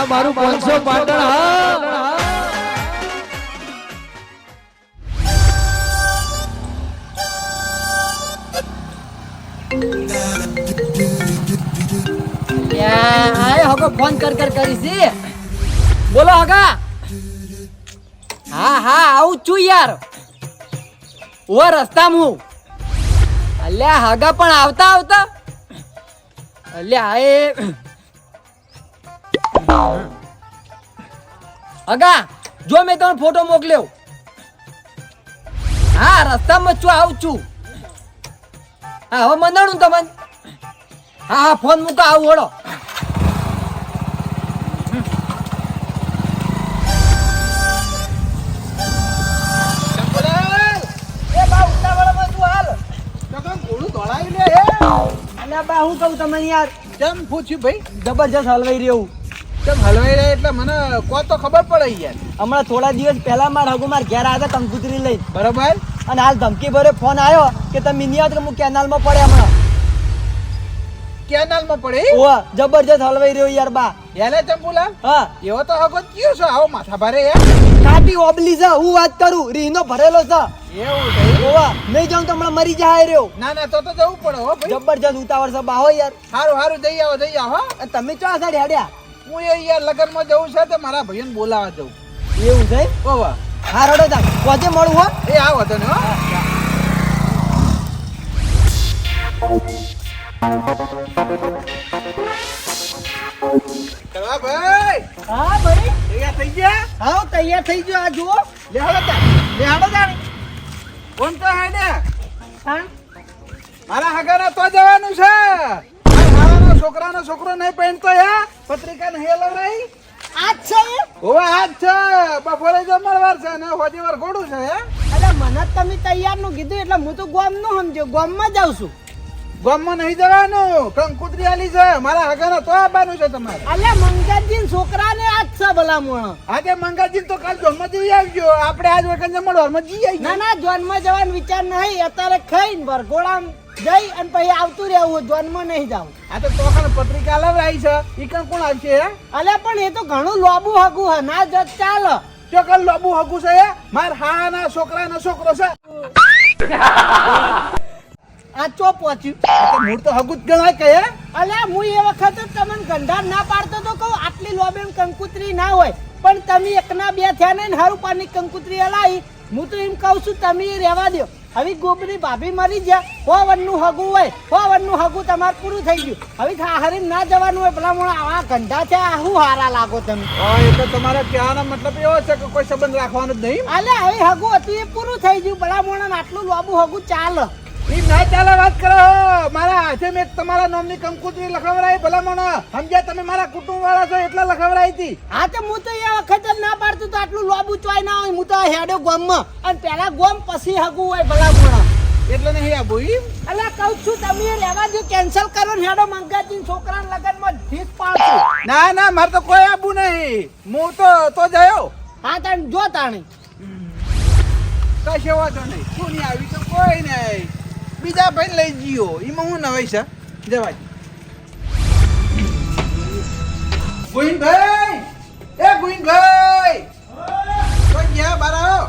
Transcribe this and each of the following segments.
આ મારું પાંચસો પાટણ હા. હગો ફોન કર કર કરીશી બોલો હગા. હા હા આવું છું યાર. ઓ રસ્તા હું. અલ્યા હગા પણ આવતા આવતા. અલ્યા એ હગા જો મેં તને ફોટો મોકલ્યો. હા રસ્તામાં છું આવું છું. હા હવે મંદાણું તમને? હા હા ફોન મૂકો આવું એ બા ઉતાવળમાં તું હાલ. અલ્યા બા હું કહું તમને યાર કેમ પૂછ્યું ભાઈ? જબરજસ્ત હલવાઈ રહ્યું કેમ હલવાઈ રહ્યા એટલે મને કો તો ખબર પડે યાર. હમણાં થોડા દિવસ પહેલા માર હગુ માર ઘેર આવ્યા કંકુતરી લઈ બરોબર? અને હાલ ધમકી ભરે ફોન આવ્યો કે તમે નહીં આવો હું કેનાલમાં પડે હમણાં. કેનાલમાં પડે ઓવા જબરજસ્ત હલવાઈ રહ્યો યાર બા. એને ચંપુલાલ હા. એવો તો હગો કયો છો? આવો માથા ભારે યાર કાટી ઓબલી છે હું વાત કરું રીનો ભરેલો છે. એવું થઈ ઓવા નહીં જાઉં તો હમણાં મરી જાય રહ્યો. ના ના તો તો જવું પડે હો જબરજસ્ત ઉતાવળ છે બા હો યાર. સારું સારું જઈ આવો જઈ આવો તમે ચો સાડી હાડ્યા? હું એ યાર લગનમાં જવું છે તો મારા ભાઈને બોલાવા જવું એવું છે ઓવા હા રડો તા પહોંચે મળું હો? એ આવો ને હો. કરવા ભાઈ. હા ભાઈ. તૈયાર થઈ ગયા? હા તૈયાર થઈ ગયો. આ જુઓ. લેહાડો તા લેહાડો તાણી. કોણ તો હા મારા હગાના તો જવાનું છે. છોકરાનો છોકરો નહીં પહેરતો યા પત્રિકા નહીં લવરાઈ આજ છે? ઓ આજ છે. બપોરે જમણવાર છે ને હોજી વાર ઘોડું છે હે? અરે મને તમે તૈયારનું કીધું એટલે હું તો ગોમનું સમજો ગોમમાં જાઉં છું. ગામમાં નહીં જવાનું. કંકુતરી આલી છે. મારા આગળ તો આવવાનું છે તમારે. અલ્યા મંગાજી છોકરા ને આ જ છે ભલામણ. આજે મંગાજી તો કાલ જોનમાં જઈ આવજો. આપણે આજ વખત જમણવારમાં જઈ આવી ના ના જોનમાં જવાનો વિચાર નહીં. અત્યારે ખાઈને વરઘોડામ જઈ અને પછી આવતું રહેવું જોનમાં નહીં જાવ આ તો તોખાને પત્રિકા લવરાઈ છે. ઈ કણ કોણ આવશે હે? અલ્યા પણ એ તો ઘણું લોબુ હગું હે. ના જત ચાલ. જો કણ લોબુ હગું છે હે? માર હાના છોકરાનો છોકરો છે. આ ચો પહોંચ્યું મૂળ તો હગું જ ગણાય કે અલે અલ્યા હું એ વખત તમને ગંધાર ના પાડતો તો કહું આટલી લોબેન કંકુતરી ના હોય. પણ તમે એકના બે થયા ને હારું પાની કંકુતરી હલાવી. હું તો એમ કહું છું તમે રહેવા દો હવે ગોબરી ભાભી મરી ગયા. હો વનનું હગું હોય હો વનનું હગું તમારે પૂરું થઈ ગયું. હવે હારી ના જવાનું હોય પેલા મોણા આવા ગંધા છે આ શું હારા લાગો તમે? એ તો તમારા કહેવાનો મતલબ એવો છે કે કોઈ સંબંધ રાખવાનો જ નહીં. અલે હવે હગું હતું એ પૂરું થઈ ગયું. પેલા મોણા આટલું લોબુ હગું ચાલે. ઈ ના ચાલે વાત કરો. મારા હાથે મેં તમારા નામની કંકુતરી લખવડાવી ભલા સમજ્યા તમે મારા કુટુંબ વાળા છો એટલે લખવડાવી હતી. હા તો હું તો એ વખત ના પાડતું તો આટલું લોબુ ચોય ના હોય. હું તો હેડો ગોમમાં. અને પેલા ગોમ પછી હગું હોય ભલા એટલે નહીં આવું ઈ અલા કહું છું તમે રહેવા કેન્સલ કરો ને હેડો મંગાજી છોકરાના લગનમાં ફીસ પાડશું ના ના મારે તો કોઈ આબુ નહીં. હું તો તો જયો. હા તાણ જો તાણી. કશો વાંધો નહીં. શું નહીં આવી તો કોઈ નહીં. બીજા ભાઈ લઈ ગયો એમાં હું નવાઈ છે? જવા ગોવિંદભાઈ એ ગોવિંદભાઈ કોઈ ગયા બાર આવો?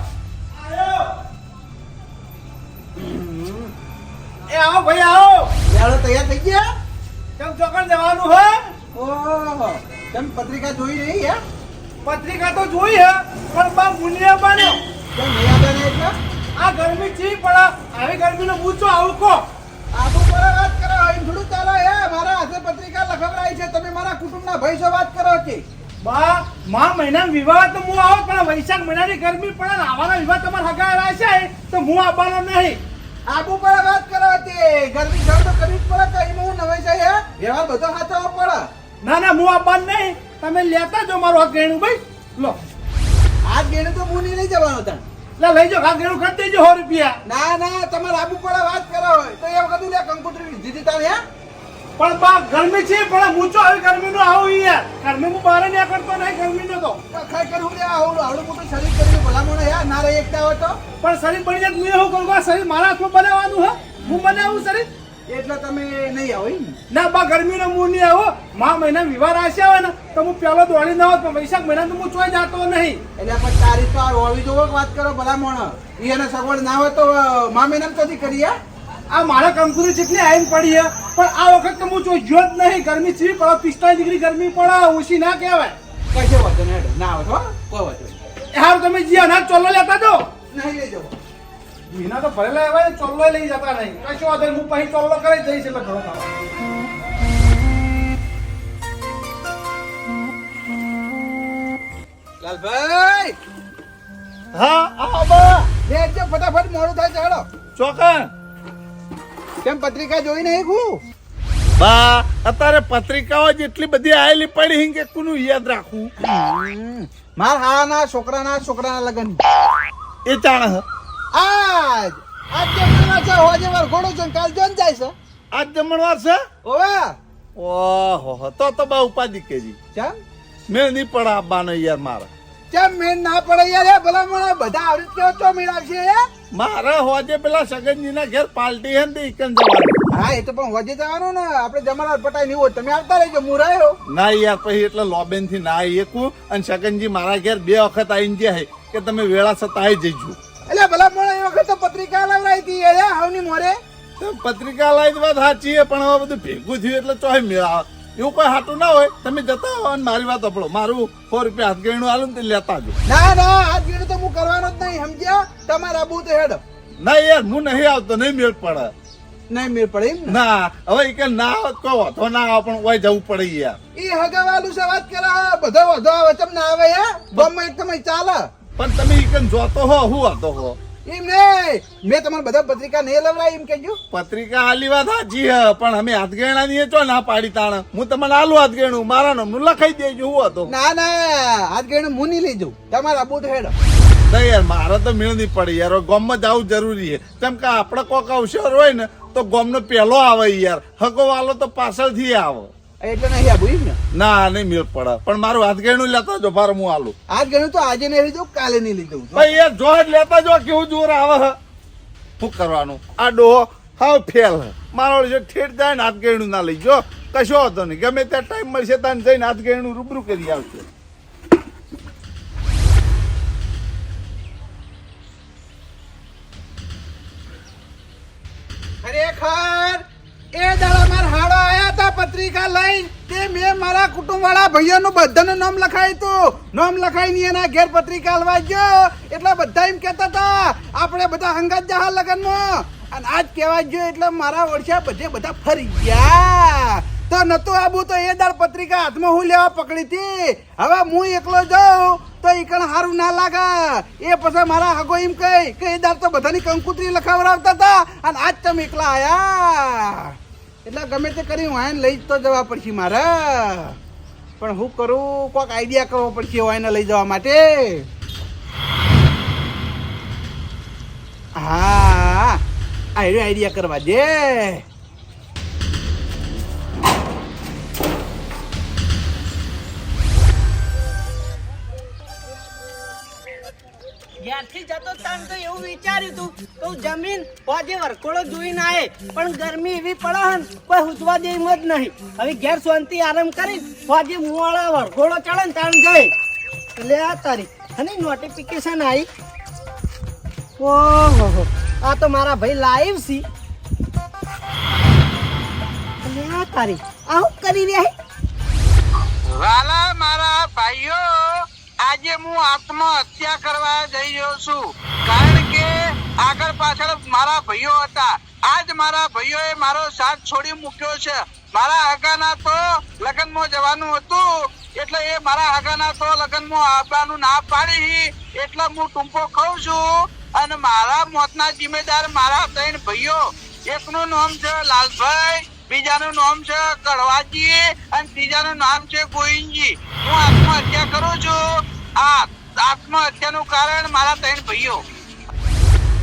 એ આવો ભાઈ આવો. યારો તૈયાર થઈ ગયા? કેમ ચોકડ જવાનું હે? ઓહો તેમ પત્રિકા જોઈ રહી હે? પત્રિકા તો જોઈ હે પણ બા મુનિયા કેમ નહીં આવ્યા એટલે? આ ગરમી ચી પડે? આવી ગરમીનો પૂછો આવું કો આબુ પર વાત કરો એમ થોડું ચાલે. હે મારા હાથે પત્રિકા લખવડાઈ છે. તમે મારા કુટુંબના ભાઈ સો વાત કરો કે? બા મા મહિના વિવાહ તો હું આવો પણ વૈશાખ મહિનાની ગરમી પડે ને આવાનો વિવાહ તમારે હગાયા છે? તો હું આવવાનો નહીં. આબુ પર વાત કરો કે? ગરમી સહન તો કરવી જ પડે તો એમાં હું નવાઈ હે? વ્યવહાર બધો હાથવો પડે. ના ના હું આવવાનો નહીં. તમે લેતા જો મારું આ ગેણું ભાઈ. લો. આ ગેણું તો હું નહીં લઈ જવાનો તને લે લઈ આ ગેણું કરી દેજો સો રૂપિયા. ના ના તમારે આબુ પડે વાત કરો હોય. તો એ વખત લે કંકોત્રી દીધી તારે હે? પણ બા ગરમી છે પણ હું ચો આવી ગરમીનો આવું યાર ગરમી હું બહાર નહીં કરતો નહીં ગરમીનો તો. ખરેખર હું લે આવડું આવડું મોટું શરીર કરીને ભલામણ હે ના રહી એકતા હોય તો. પણ શરીર બની જાય હું એવું કરું કે શરીર મારા હાથમાં બનાવવાનું હે? હું બનાવું શરીર? એટલે તમે નહીં આવો ના બા ગરમીનો હું નહીં આવો. મા મહિના વિવાહ આશે આવે ને તો હું પેલો દોડી ના હોત પણ વૈશાખ મહિના તો હું ચોય જાતો નહીં. એટલે પણ તારી તો આ હોવી જોવો વાત કરો ભલા મોણ એને સગવડ ના હોય તો મા મહિના કદી કરી આ? મારા કંકુરી ચીકલી આવીને પડી છે પણ આ વખત તો હું જોઈ જ નહીં. ગરમી ચીવી પડે પિસ્તાલીસ ડિગ્રી ગરમી પડે ઓછી ના કહેવાય. કશો વાંધો નહીં ના આવે તો હો? કોઈ વાંધો નહીં. હારું તમે જે અનાજ ચોલો લેતા દો નહીં લઈ જવો. વિના તો ભરેલા એવા ને ચોલ્લો લઈ જતા નહીં. કશો વાંધો હું પછી ચોલ્લો કરી જઈશ એટલે ઘણો ખાવા લાલભાઈ! હા આવો બા. લેજો ફટાફટ મોડું થાય ચાલો. ચોકન. કેમ પત્રિકા જોઈ નહીં હું? બા અત્યારે પત્રિકાઓ જેટલી બધી આયેલી પડી હિંગ કે કોનું યાદ રાખવું? માર હાના છોકરાના છોકરાના લગન. એ ચાણ હ. આજ! આજ જમણવાર છે હોજે વાર ઘોડો છે ને કાલ જોન જાય છે. આજ જમણવાર છે? ઓવે ઓહો તો તો બા ઉપાધિ કેજી. કેમ મેં નહીં પડા આવવાનો યાર મારા. કેમ મેં ના પડે યાર એ ભલા મને બધા આવડી કેવો તો મેળવશે એ? મારા હોજે પેલા સગનજીના ઘેર પાર્ટી હે ને ઇકન જવાનું. હા એ તો પણ હોજે જવાનું ને. આપણે જમણવાર પટાઈ નહીં હોય તમે આવતા રહેજો હું રહ્યો. ના યાર પછી એટલે લોબેનથી ના એકું અને સગનજી મારા ઘેર બે વખત આવીને જે કે તમે વેળા સતા આવી જઈજો. એટલે ભલા મોડે એ વખત તો પત્રિકા લાવડાવી હતી એ હાવની મોરે. તો પત્રિકા લાવી તો વાત સાચી છે પણ હવે બધું ભેગું થયું એટલે ચોય મેળા એવું કોઈ હાટું ના હોય. તમે જતા હો અને મારી વાત આપણો મારું સો રૂપિયા હાથ ગયણું આલું ને લેતા જો. ના ના આજ ગીર તો હું કરવાનો જ નહીં સમજ્યા? તમારા બુ તો હેડ. ના યાર હું નહીં આવતો નહીં મેળ પડે. નહીં મેળ પડે એમ ના? હવે કે ના આવે તો કહો તો ના આવે પણ ઓય જવું પડે યાર. એ હગાવાલું છે વાત કરે બધો વધો આવે તમને આવે હે? બમ તમે ચાલે. પણ તમે ઈ કન જોતો હો હું હતો હો. એમ ને મેં તમારે બધા પત્રિકા નહીં લવડાવી એમ કેજો પત્રિકા આલી વાત સાચી હ પણ અમે હાથગેણા ની ચો ના પાડી તાણ. હું તમને આલું હાથગેણું મારા નામનું લખાઈ દેજો હું હતો ના ના હાથગેણું હું નહીં લઈ જાઉં. તમારે આબુ હેડ. નહીં યાર મારે તો મેળ નહીં પડે યાર ગોમમાં જવું જરૂરી છે. કેમ કે આપણે કોક અવસર હોય ને તો ગોમનો પહેલો આવે યાર. હકો વાલો તો પાછળથી આવે. એટલે નહીં એમ ને? ના નહીં મેળ પડે. પણ મારું હાથ ગયણું લેતા જો ભાર હું આલું. હાથ ગણું તો આજે નહીં જાઉં કાલે નહીં લીધું. ભાઈ એ જો લેતા જો કેવું જોર આવે હે શું કરવાનું? આ ડોહો હાવ ફેલ મારો જો ઠેઠ જાય ને હાથ ગયણું ના લઈ જો કશો હતો નહીં. ગમે ત્યાં ટાઈમ મળશે ત્યાં જઈને હાથ ગયણું રૂબરૂ કરી આવશે ખરેખર? એ દાડા માર હાડો આયા હતા પત્રિકા લઈ તે મેં મારા કુટુંબ વાળા ભાઈઓનું બધાનું નામ લખાયું હતું. નામ લખાઈને એના ઘેર પત્રિકા હલવા ગયો. એટલે બધા એમ કહેતા હતા, આપણે બધા હંગાત જહા લગનમાં. અને આજ કહેવા ગયો, એટલે મારા ઓળખ્યા બધે બધા ફરી ગયા. તો નતું આબુ તો એ દાળ પત્રિકા હાથમાં હું લેવા પકડી હતી. હવે હું એકલો જાઉં તો ઈકણ હારું ના લાગે. એ પછી મારા હગો એમ કહી કે એ દાળ તો બધાની કંકુતરી લખાવડાવતા હતા અને આજ તમે એકલા આયા. એટલે ગમે તે કરી વાયન લઈ જ તો જવા પડશે મારે. પણ હું કરું કોઈક આઈડિયા કરવો પડશે વાયને લઈ જવા માટે. હા આઈડિયા કરવા દે. જ્યારથી જતો તાન તો એવું વિચાર્યું તું તો જમીન હોજે જોઈ ના આવે પણ ગરમી એવી પડે હન કોઈ હુજવા દે એમ જ નહીં. હવે ઘેર શાંતિ આરામ કરી આજે મુવાળા વરખોડો ચડે ને તાણ જાય. એટલે આ તારી અને નોટિફિકેશન આવી ઓહો આ તો મારા ભાઈ લાઈવ સી એટલે આ તારી આવું કરી રહ્યા? વાલા મારા ભાઈઓ આજે હું આત્મહત્યા કરવા જઈ રહ્યો છું. કારણ કે આગળ પાછળ મારા ભાઈઓ હતા. આજ મારા ભાઈઓએ મારો સાથ છોડી મૂક્યો છે. મારા આગાના તો લગ્નમાં જવાનું હતું. એટલે એ મારા આગાના તો લગ્નમાં આવવાનું ના પાડી. એટલે હું ટૂંકો ખાઉં છું. અને મારા મોતના જિમ્મેદાર મારા ત્રણ ભાઈઓ. એકનું નામ છે લાલભાઈ, બીજાનું નામ છે કડવાજી અને ત્રીજાનું નામ છે ગોવિંદજી. હું આત્મહત્યા કરું છું. આ આત્મહત્યાનું કારણ મારા ત્રણ ભાઈઓ.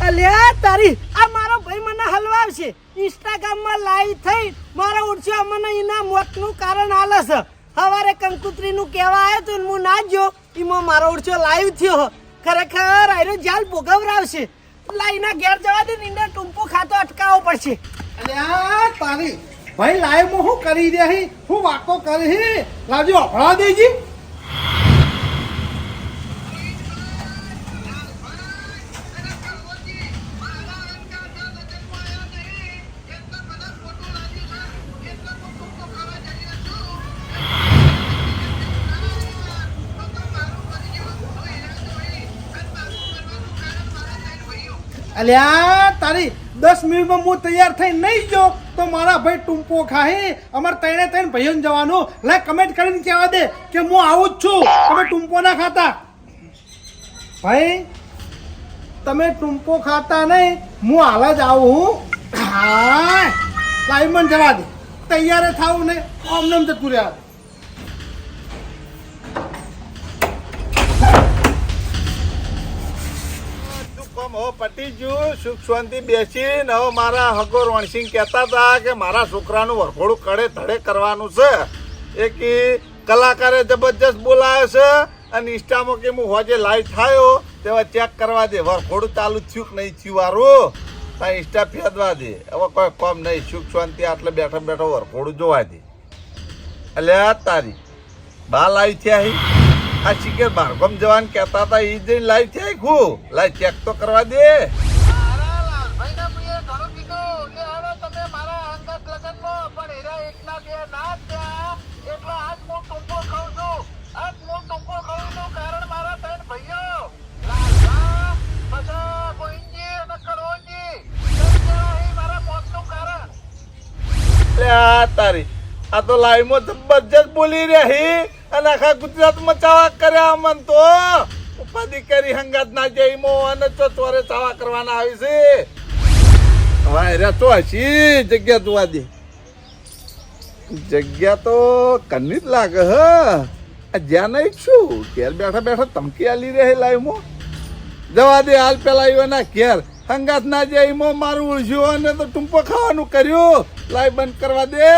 અલ્યા તારી આ મારો ભાઈ મને હલવાવશે. ઇન્સ્ટાગ્રામમાં લાઈવ થઈ મારા ઉડશે મને એના મોતનું કારણ આલે છે. સવારે કંકુત્રીનું કહેવા આવ્યો તો હું ના જો એમાં મારો ઉડશો લાઈવ થયો ખરેખર આયરો જાલ ભોગવરાવશે લાઈના ઘેર જવા દે ને એને ટૂંપો ખાતો અટકાવવો પડશે. અલ્યા તારી ભાઈ લાઈવમાં હું કરી રહી હું વાકો કરી લાવજો અભળા દેજી. અલ્યા, તારી દસ મિનિટમાં હું તૈયાર થઈ નહીં જો તો મારા ભાઈ ટૂંપો ખાહે. અમારે તૈણે તૈણ ભાઈઓને જવાનું. લે કમેન્ટ કરીને કહેવા દે કે હું આવું જ છું. તમે ટૂંપો ના ખાતા. ભાઈ, તમે ટૂંપો ખાતા નહીં. હું હાલ જ આવું હા. લાઈવ મને જવા દે. તૈયાર થાવું ને આમને આમ જતું રહ્યા. હો પટી ગયું સુખ શાંતિ બેસીને હવે મારા હગો રણસિંહ કહેતા હતા કે મારા છોકરાનું વરઘોડું કડે ધડે કરવાનું છે. એ કે કલાકારે જબરજસ્ત બોલાયો છે અને ઇન્સ્ટામાં કે હું હોજે લાઈવ થયો તેવા ચેક કરવા દે. વરઘોડું ચાલુ થયું કે નહીં થયું વારું? ત્યાં ઇન્સ્ટા ફેદવા દે. હવે કોઈ કોમ નહીં. સુખ શાંતિ આટલે બેઠા બેઠો વરઘોડું જોવા દે. એટલે તારી. બા લાઈવ થયા આ શિખર બારગામ જવાન કહેતા હતા એ જઈને લાઈવ છે ખું. લાઈવ ચેક તો કરવા દે. તારી. આ તો લાઈવમાં જબરજસ્ત બોલી રહી અને આખા ગુજરાતમાં ચાવા કર્યા અમન તો. ઉપાધિ કરી હંગાત ના જઈમો અને ચોરે ચાવા કરવાના આવી છે. વાયરા તો હશી જગ્યા જોવા દે. જગ્યા તો કન્ની જ લાગે, હ. જ્યાં નહીં છું, ઘેર બેઠા બેઠા ધમકી આલી રહે લાઈવમાં. જવા દે હાલ પેલા આવ્યો ના ઘેર. હંગાત ના જાય એમાં મારું ઉલઝ્યું અને તો ટૂંપો ખાવાનું કર્યું. લાઈ બંધ કરવા દે.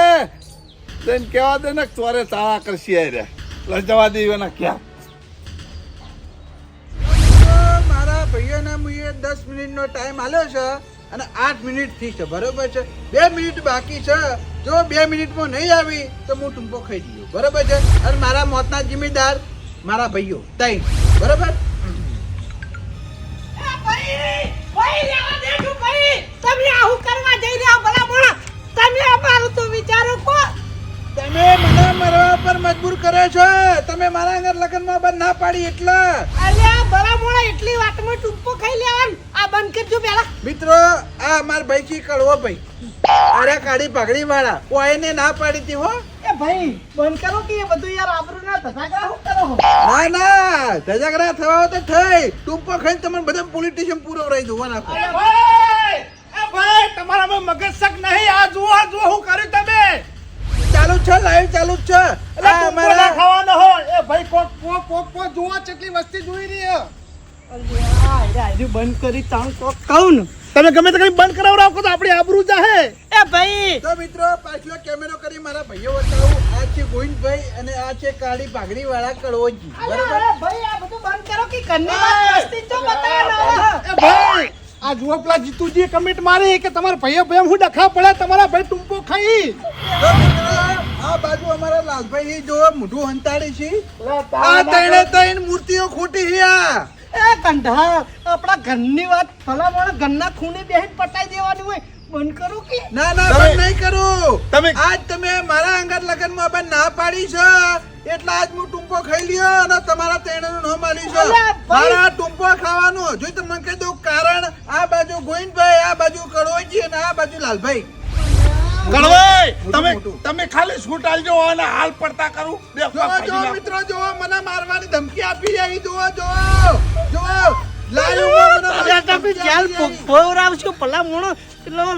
જઈને કહેવા દે ને ચોરે ચાવા કરશી આરે એટલે જવા દે એના ક્યાં? મારા ભાઈઓના મુએ દસ મિનિટનો ટાઈમ આલ્યો છે અને આઠ મિનિટ થઈ છે બરોબર છે? બે મિનિટ બાકી છે. જો બે મિનિટમાં નહીં આવી તો હું ટૂંપો ખાઈ દઉં બરોબર છે? અને મારા મોતના જિમ્મેદાર મારા ભાઈઓ. તઈ બરોબર? તમે આવું કરવા જઈ રહ્યા ભલા મોણા તમે અમારું તો વિચારો કો. તમે મરવા પર મજબૂર કરે છો. તમે મારા આગળ લગ્નમાં બંધ ના પાડી એટલે. અલ્યા બરા મોળા એટલી વાતમાં ટૂંકો ખાઈ લેવાનું. આ બંધ કરજો પેલા મિત્રો આ અમાર ભાઈ કી કડવો ભાઈ. અરે કાઢી પગડી વાળા. કોઈને ના પાડી તી હો. એ ભાઈ બંધ કરો કે એ બધું યાર આબરૂ ના ધજાગરા હું કરો ના ના ધજાગરા થવા તો થઈ. ટૂંપો ખાઈને તમને બધા પોલિટિશિયન પૂરો રહી દો નાખો. ભાઈ તમારામાં મગજ શક નહીં. આ જુઓ આ જુઓ હું કર્યું તમે? ચાલુ છે લાઈવ ચાલુ છે. એટલે ના ખાવાનો હોય? એ ભાઈ કોક કોક કોક કોક જુઓ કેટલી વસ્તી જોઈ રહી આયરું બંધ કરી તાણ તો કહું ને તમે ગમે તે કઈ બંધ કરાવ તો આપણી આબરૂ જાહે. એ ભાઈ! તો મિત્રો પાછલો કેમેરો કરી મારા ભાઈઓ બતાવું. આ છે ગોવિંદભાઈ અને આ છે કાળી પાઘડી વાળા બરોબર? ભાઈ આ બધું બંધ કરો કે કન્ની મસ્તી તો બતાવો. ભાઈ આ જુઓ પેલા જીતુજી કમેન્ટ મારી કે તમારા ભાઈઓ ભાઈ હું ડખા પડે તમારા ભાઈ ટુંપો ખાઈ. લાલભાઈ જો મોઢું હંતાડી છે. આ તણે તૈણ મૂર્તિઓ ખોટી છે આ. એ કંઢા આપણા ઘરની વાત ભલા મોણા ઘરના ખૂણે બેહીને પટાઈ દેવાની હોય. બંધ કરો કે? ના ના બંધ નહીં કરું. તમે- આજ તમે મારા અંગત લગનમાં માં ના પાડી છે. એટલે આજ હું ટૂંપો ખાઈ લ્યો અને તમારા તેણનું નામ આલી છે. મારા ટૂંપો ખાવાનું હજુ તમને કહી દઉં કારણ આ બાજુ ગોવિંદભાઈ આ બાજુ કડોજી અને આ બાજુ લાલભાઈ. કળવાઈ તમે તમે ખાલી છૂટ આલજો અને હાલ પડતા કરું. બે જો મિત્રો જો મને મારવાની ધમકી આપી રહી જો જો જો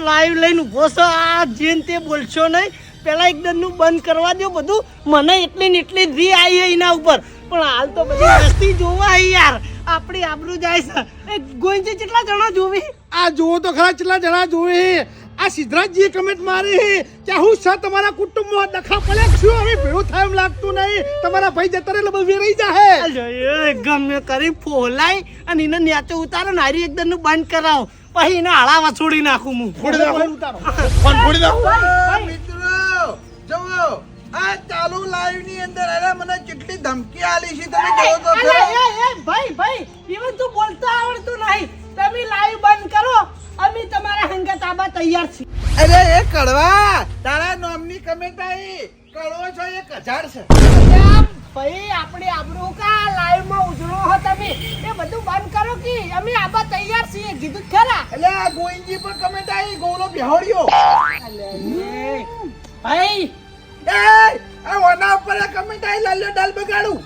લાઈવ લઈને ઊભો છો આ જેન તે બોલશો નહીં. પેલા એકદમનું બંધ કરવા દો બધું. મને એટલી ને એટલી રી આવી એના ઉપર. પણ હાલ તો બધી વસ્તી જોવા યાર. આપણી આબરૂ જાય છે. એ ગોઈંચે કેટલા જણા જોવી? આ જુઓ તો ખરા કેટલા જણા જોવે? આ સિદ્ધરાજજીએ કમેન્ટ મારી કે હું છે તમારા કુટુંબમાં દખા પડે છું. હવે ભેળું થાય એમ લાગતું નહીં. તમારા ભાઈ જતા એટલે બધું રહી જાહે. ગમે કરી ફોલાય અને એને નેચે ઉતારો ને હારી એકદમનું બંધ કરાવો. પછી એને હાળા છોડી નાખું હું. ફોડી નાખો. ઉતારો. ફોન ફોડી નાખો. મિત્રો જુઓ આ ચાલુ લાઈવની અંદર અરે મને કેટલી ધમકી આલી છે તમે જોવો તો ભાઈ ભાઈ ઈવન તું બોલતા આવડતું નહીં. તમે લાઈવ બંધ કરો. તમારા તૈયાર છીએ અરે એ કડવા તારા નોમની કમેન્ટ આવી. કડવો છો એક હજાર છે. ભાઈ આપણે આબરૂ કા લાઈવમાં ઉજળો હો તમે? એ બધું બંધ કરો કે? અમે આબા તૈયાર છીએ કીધું ખરા. એટલે આ ગોવિંદજી પણ કમેન્ટ આવી ગોલો બેહોડ્યો ભાઈ. એ આ ઓના ઉપર કમેન્ટ આવી લાલ્યો ડાલ બગાડું.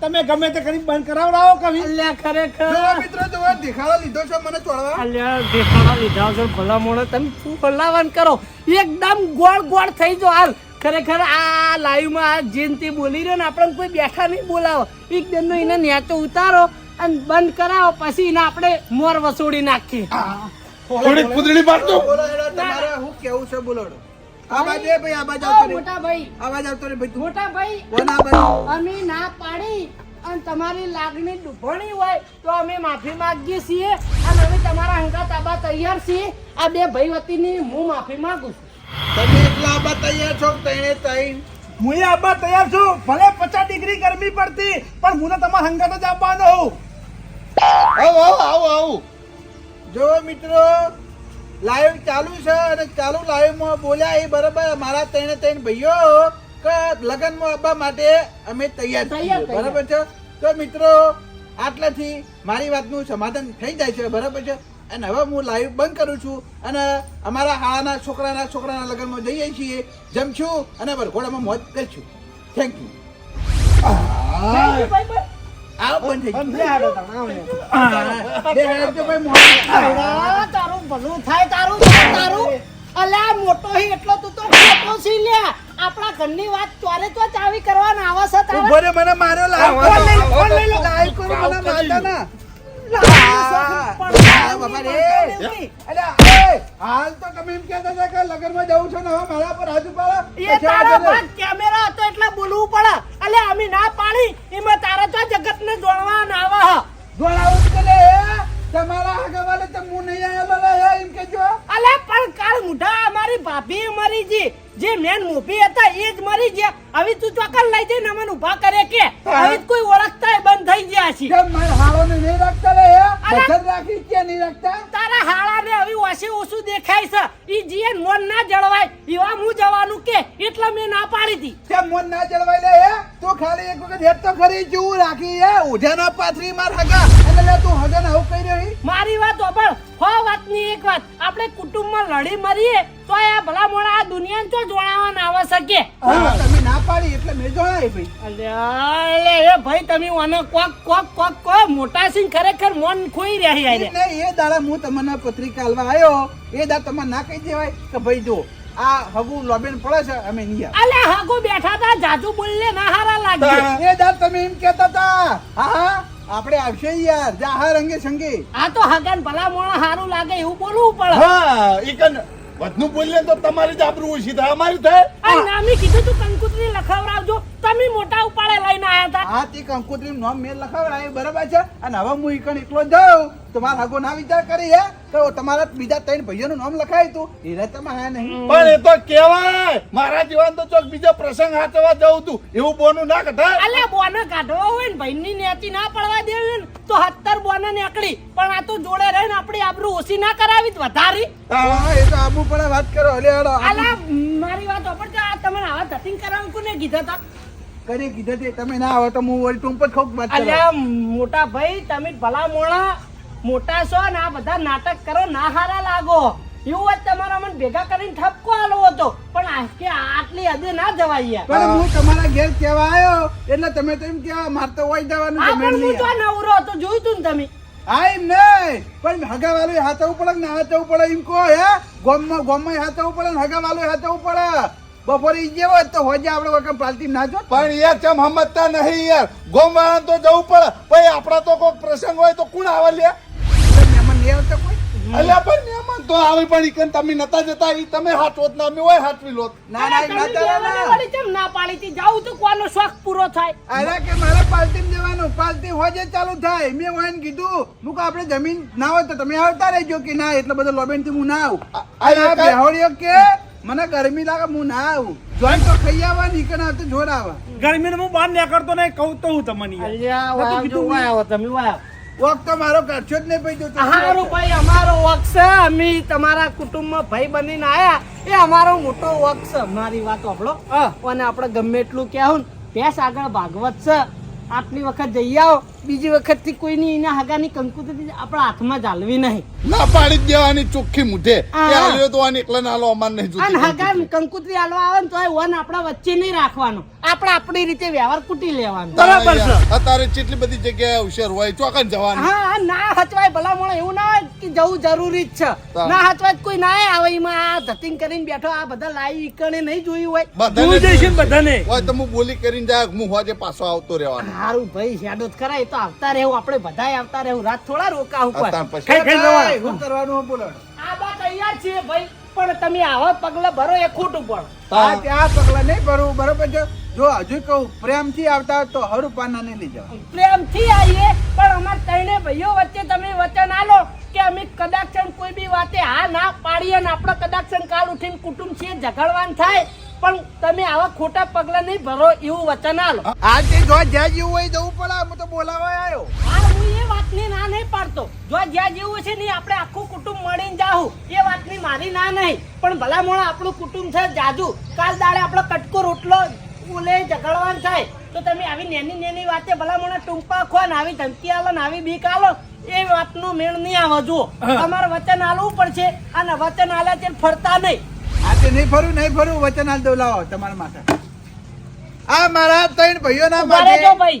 તમે ગમે તે કરી બંધ કરાવડાવો કવિ. અલ્યા ખરેખર. જો મિત્રો જો દેખાડો લીધો છે મને ચોળવા અલ્યા દેખાડો લીધા વગર ભલા મોણો તમે શું ભલાવન કરો? એકદમ ગોળ ગોળ થઈ જો હાલ ખરેખર આ લાઈવમાં આ જેનથી બોલી રહ્યો ને આપણે કોઈ બેઠા નહીં બોલાવો. એકદમ નો એને નેચો ઉતારો અને બંધ કરાવો પછી એને આપણે મોર વસોડી નાખીએ. થોડી કુદડી પાડતો તમારે હું કેવું છે બોલો. હેડો. આ એ ભાઈ આવાજ આવતો રે મોટા ભાઈ. આવાજ આવતો રે ભાઈ તું મોટા ભાઈ કોના ભાઈ? અમે ના પાડી અને તમારી લાગણી દુભણી હોય તો અમે માફી માંગીએ છીએ અને અમે તમારા હંગા તાબા તૈયાર છીએ. આ બે ભાઈ વતીની હું માફી માંગુ છું. તમે એટલા આબા તૈયાર છો તઈને તઈ? હું એ આવવા તૈયાર છું ભલે પચાસ ડિગ્રી ગરમી પડતી પણ હું તો તમારા હંગાત જ આવવાનો હું આવો આવો આવો આવો. જો મિત્રો લાઈવ ચાલુ છે અને ચાલુ લાઈવમાં બોલ્યા એ બરાબર મારા ત્રણે ત્રણ ભાઈઓ કે લગ્નમાં આવવા માટે અમે તૈયાર છીએ. બરાબર છે? તો મિત્રો આટલાથી મારી વાતનું સમાધાન થઈ જાય છે. બરાબર છે? અને હવે હું લાઈવ બંધ કરું છું અને અમારા હાળાના છોકરાના છોકરાના લગ્નમાં જઈએ છીએ. જમશું અને વરઘોડામાં મોજ કરીશું. Thank you. આવો બંધ થઈ ગયું. ભલું થાય તારું તારું. અલ્યા મોટો હી એટલો તું તો ખોટો છી લે. આપણા ઘરની વાત ચોરે તો ચાવી કરવાના આવા છે તારે ઊભો રે મને માર્યો લાવ ફોન લઈ ફોન લઈ લો. લાઈવ કરો મને મારતા ના. હાલ તો તમે એમ કહેતા હતા કે લગનમાં જવું છે ને હવે મારા પર હાથ ઉપાડો. એ તારા કેમેરા હતો એટલે બોલવું પડે. અલે અમે ના પાડી એમાં તારે તો જગત ને જોડવા ના આવે હ. દોડાવું જ કરે, હે? તમારા આગેવાલે તો હું નહીં આયેલો લે, હે, એમ કહેજો. અલે પણ કાલ મુઢા અમારી ભાભી મરી જી જે મેન મોભી હતા એ જ મરી ગયા. હવે તું ચોકલ લઈ જઈને અમને ઊભા કરે કે? હવે કોઈ ઓળખતા બંધ થઈ ગયા છે. કેમ માર હાળો ને નહીં રાખતા રે બચત રાખી કે નહીં રાખતા? તારા હાળાને હવે ઓછી ઓછું દેખાય છે. ઈ જીએ મોન ના જળવાય. એવા હું જવાનું કે? એટલે મેં ના પાડી હતી કેમ મોન ના જળવાય લે, હે? તું ખાલી એક વખત હેત તો ખરી જેવું રાખી, હે? ઉઢાના પાથરી માર હગા. એટલે લે તું હગાને આવું કહી રહી મારી વાત ઓબળ હો વાતની એક વાત. આપણે કુટુંબમાં લડી મરીએ તો આ ભલા મોણા આ દુનિયાને તો જોડાવાના આવે શકે હા, તમે ના પાડી એટલે જોડાય ભાઈ? અલે એ ભાઈ તમે મને કોક કોક કોક કો મોટા સિંહ ખરેખર મન ખોઈ રહ્યા યાર. નહીં, એ દાડા હું તમને પત્રિકા આલવા આવ્યો એ દા તમારે ના કહી દેવાય કે ભાઈ જો આ હગુ લોબેન પડે છે અમે નહીં અલે હગુ બેઠા તા જાજુ બોલલે ના હારા લાગે. એ દા તમે એમ કહેતા હતા હા હા આપણે આવશે યાર જાહા રંગે સંગે. આ તો હગન ભલા મોણા હારું લાગે એવું બોલવું પડે. હા ઈકન કન વધનું બોલીએ તો તમારી જ આબરૂ ઓછી થાય અમારી થાય. નામી કીધું તું કંકુતરી લખાવરાવજો તમે મોટા ઉપાડે લઈને આયા હતા. હા તે કંકોત્રી નામ મેં લખાવડાય બરાબર છે. અને હવે હું ઈકણ એકલો જાઉં. તમારા આગો ના વિચાર કરી હે? તો તમારા બીજા ત્રણ ભાઈઓનું નામ લખાય તું. એ તમે હા નહીં. પણ એ તો કેવાય મારા જીવન તો ચોક બીજો પ્રસંગ હાચવા જવું તું એવું બોનું ના કઢાય. અલે બોને કાઢવા હોય ને ભાઈની નેતી ના પડવા દેવી ને તો હત્તર બોને નીકળી. પણ આ તો જોડે રહીને આપણી આબરૂ ઓછી ના કરાવી તો વધારી. હા એ તો આબુ પડે વાત કરો. અલે અલા મારી વાત ઓપર આ તમને આવા ધતિંગ કરાવું કોને કીધા હતા. કરી કીધું તે તમે ના આવો તો હું વળી ટૂંપ જ ખોક વાત અલ્યા મોટા ભાઈ તમે ભલા મોણા મોટા છો ને આ બધા નાટક કરો ના હારા લાગો. એવું જ તમારા મને ભેગા કરીને ઠપકો આલો હતો. પણ આ આટલી હદે ના જવાય પણ હું તમારા ઘેર કેવા આવ્યો એટલે તમે તો એમ કેવા મારે તો હોય જવાનું છે પણ હું તો નવરો હતો જોયું તું ને તમે? હા એમ નહીં. પણ હગા વાળું હાથવું પડે ને ના હાથવું પડે એમ કહો હે? ગોમમાં ગોમમાં હાથવું પડે ને હગા વાળું હાથવું પડે બપોરે ઈ જેવો તો હોજે આપણે વખત પાલતી ના જો પણ યાર ચમ હમતતા નહીં યાર. ગોમવાળા તો જવું પડે. ભાઈ આપણા તો કોઈ પ્રસંગ હોય તો કોણ આવે લે મહેમાન નહીં આવતા કોઈ? અલ્યા પણ મહેમાન તો આવી પણ ઈ કન તમે નતા જતા. ઈ તમે હાચવત ના અમે હોય હાચવી લોત. ના ના ના તમે બેવાને ના પાડી જાઉં તો કોનો શોખ પૂરો થાય. અરે કે મારે પાલતી જવાનું પાલતી હોજે ચાલુ થાય. મેં વાઈન કીધું હું કે આપણે જમીન ના હોય તો તમે આવતા રહેજો કે ના? એટલે બધો લોબેનથી હું ના આવું. આ- બેહોડીઓ કે મને ગરમી લાગે હું ના આવું. જોઈન તો ખાઈ આવા નીકળ આવતો જોડાવા. આવા ગરમીને હું બહાર નીકળતો નહીં કહું તો હું તમને વાવ તમે વખત તો મારો કરશો જ નહીં ભાઈ જો તો ભાઈ અમારો વક છે. અમે તમારા કુટુંબમાં ભાઈ બનીને આયા. એ અમારો મોટો વક છે. મારી વાત સાંભળો. અને આપણે ગમે એટલું કહેવું ને ભેંસ આગળ ભાગવત છે. આટલી વખત જઈ આવો. બીજી વખતથી કોઈની એના હગાની કંકુતરી આપણા હાથમાં ચાલવી નહીં. ના પાડી જ દેવાની ચોખ્ખી મુઠે. આલ્યો તો આને એકલા નાલો અમાર નહીં અને જોતી હગા કંકુતરી હાલવા આવે ને તો વન આપણા વચ્ચે નહીં રાખવાનો. આપણે આપણી રીતે વ્યવહાર કૂટી લેવાનો. બરાબર છે. અત્યારે કેટલી બધી જગ્યાએ હોશિયાર હોય ચોકન જવાનું. હા ના હચવાય ભલા મોણા એવું ના હોય કે જવું જરૂરી જ છે. ના હચવાય કોઈ ના આવે એમાં આ ધતિંગ કરીને બેઠો આ બધા લાઈવ ઈકણે નહીં જોયું હોય. બધાને જોઈ જઈશું બધાને. હોય તો હું બોલી કરીને જાય હું હોજે પાછો આવતો રહેવાનો. હારું ભાઈ હેડો જ કરાય તો આવતા રહેવું આપણે બધાય આવતા રહેવું. રાત થોડા રોકા ઉપર અત્યાર ખાઈ ખાઈ કરવાનું આ બા તૈયાર ભાઈ પણ તમે આવા પગલા ભરો એ ખોટું પણ. હા ત્યાં પગલા નહીં ભરવું બરોબર છે? જો હજુ કહું પ્રેમથી આવતા તો હરું પાના નહીં લઈ જાવ પ્રેમથી આવીએ પણ અમાર ત્રણે ભાઈઓ વચ્ચે તમે વચન આલો કે અમે કદાચ કોઈ બી વાતે હા ના પાડીએ ને આપણે કદાચ કાલ ઉઠીને કુટુંબ છીએ ઝઘડવાન થાય પણ તમે આવા ખોટા પગલા નહીં ભરો એવું વચન આલો. આ તે જો જ્યાં જેવું હોય જવું પડે હું તો બોલાવા આવ્યો હા હું એ વાતની ના નહીં પાડતો. જો જ્યાં જેવું છે ને આપણે આખું કુટુંબ મળીને જાહું. એ વાતની મારી ના નહીં. પણ ભલા મોણા આપણું કુટુંબ છે જાજુ. કાલ દાડે આપણો કટકો રોટલો ઉલે ઝઘડવાન થાય. તો તમે આવી નેની નેની વાતે ભલા મોણા ટૂંપા ખો ને આવી ધમકી આલો ને આવી બીક આલો. એ વાતનો મેળ નહીં આવે જુઓ. તમારે વચન આલવું પડશે. અને વચન આલે તે ફરતા નહીં. તે નહીં ફરું નહીં ફરું વચન હાલ દઉં લાવો તમારા માટે. આ મારા ત્રણ ભાઈઓ ના માટે જો ભાઈ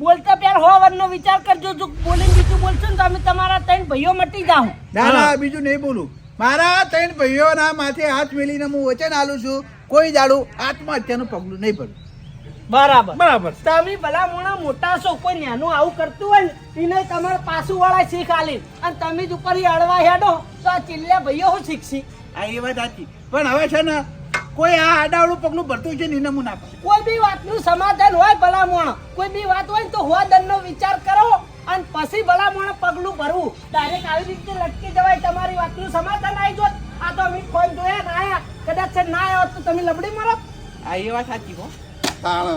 બોલતા પ્યાર હો વાતનો વિચાર કરજો જો બોલીને બીજું બોલશો ને તો અમે તમારા ત્રણ ભાઈઓ મટી જાઉં. ના ના બીજું નહીં બોલું. મારા ત્રણ ભાઈઓના માથે હાથ મેલીને હું વચન આલું છું. કોઈ દાડું આત્મહત્યાનું પગલું નહીં ભરું. બરાબર. બરાબર. તમે ભલા મોણા મોટા છો કોઈ નાનું આવું કરતું હોય ને એને તમારે પાછું વાળા શીખ આલી. અને તમે જ ઉપર અડવા હેડો તો આ ચિલ્લા ભાઈઓ હું શીખશી. આ એ વાત સાચી. પણ હવે છે ને કોઈ આ આડાવડું પગલું ભરતું છે ને એને હું ના કોઈ બી વાતનું સમાધાન હોય ભલામણ કોઈ બી વાત હોય ને તો હોવા દંડનો વિચાર કરો અને પછી ભલામણ પગલું ભરવું. ડાયરેક્ટ આવી રીતે લટકી જવાય તમારી વાતનું સમાધાન આવી જોત. આ તો અમે ફોન જોયા ના આયા કદાચ છે ના આવ્યો તો તમે લબડી મારો. આ એ વાત સાચી હો. તાણ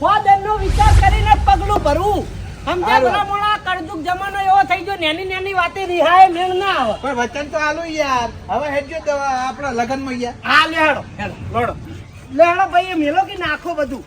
હોવા નો વિચાર કરીને પગલું ભરવું. સમજ્યા હારું. મોણા જમાનો એવો થઈ ગયો નેની નેની વાતે રિહાય મેળ ના આવે. પણ વચન તો આલુ યાર. હવે હેડજો તો આપણા લગ્નમાં યાર હા લેડો લોડો. લેડો ભાઈ એ મેલો કે નાખો બધું?